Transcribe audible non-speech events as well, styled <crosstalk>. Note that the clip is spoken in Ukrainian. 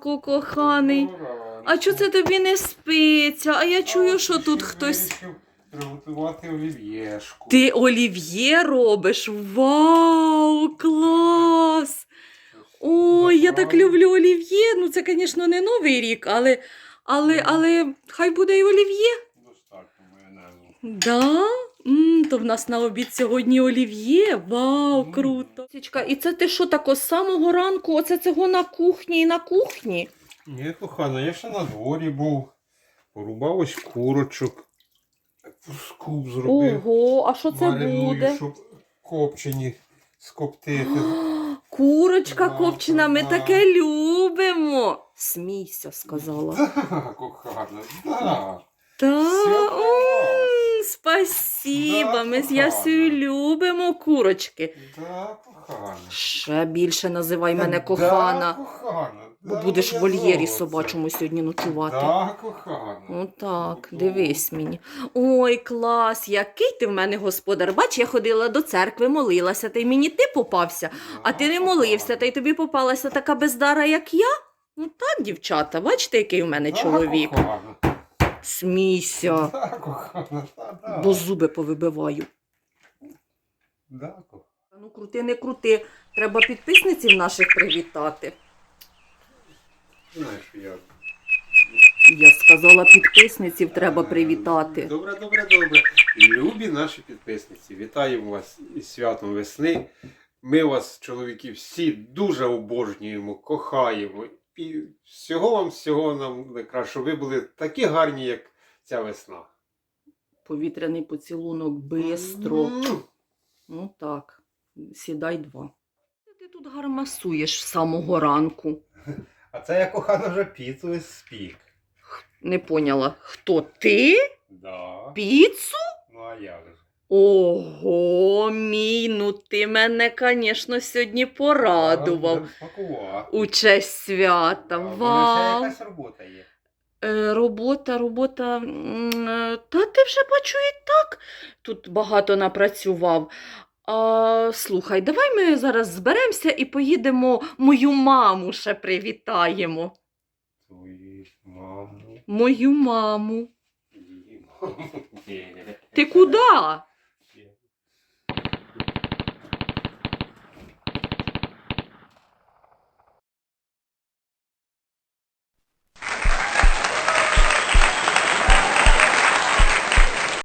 ранку, коханий. А чого це тобі не спиться? А я чую, що тут хтось. Приготувати олів'єшку. Ти олів'є робиш? Вау, клас! Ой, я так люблю олів'є. Ну, це, звісно, не новий рік, але, але, але хай буде і олів'є. Достатньо майонезу. Да? То в нас на обід сьогодні олів'є. Вау, круто. І це ти що тако з самого ранку? Оце цього на кухні і на кухні? Ні, кохана, я ще на дворі був. Порубав ось курочок. Скуп зробив. Ого, а що це Мариную, буде? щоб копчені скоптити. <gasps> Курочка Да, копчена, ми да. таке любимо. Смійся, сказала. <laughs> Да, кохана, да. Та, клас. Спасіба, ми з кохана. Ясею любимо курочки. Да, кохана. Ще більше називай мене Да, кохана, кохана. бо Да, будеш в вольєрі собачому сьогодні ночувати. Да, кохана. Отак, Ну, дивись мені. Ой, клас, який ти в мене господар. Бач, я ходила до церкви, молилася, та й мені ти попався, а ти не молився, та й тобі попалася така бездара, як я. Ну так, дівчата, бачите, який у мене чоловік. Кохана. Смійся, Да, кохана, да, да. бо зуби повибиваю. Да, кохана. Ну, крути, не крути. Треба підписниців наших привітати. Знаєш, я... Я сказала, підписниців треба привітати. Добре, добре, добре. Любі наші підписниці, вітаємо вас із святом весни. Ми вас, чоловіки, всі дуже обожнюємо, кохаємо. І всього вам, всього нам найкраще, щоб ви були такі гарні, як ця весна. Повітряний поцілунок бистро. Ну так, сідай два. Ти тут гармасуєш з самого ранку. А це я кохана вже піцу спік. Не поняла, хто ти? Да. Піцу? Ну а як же? Ого, мій, ну ти мене, звісно, сьогодні порадував. У честь свята. Вау. якась робота є. Е, робота, робота. е, Та ти вже бачу і так тут багато напрацював. А, слухай, давай ми зараз зберемося і поїдемо мою маму ще привітаємо. Твою маму. Мою маму. Її маму. <laughs> Ти куди?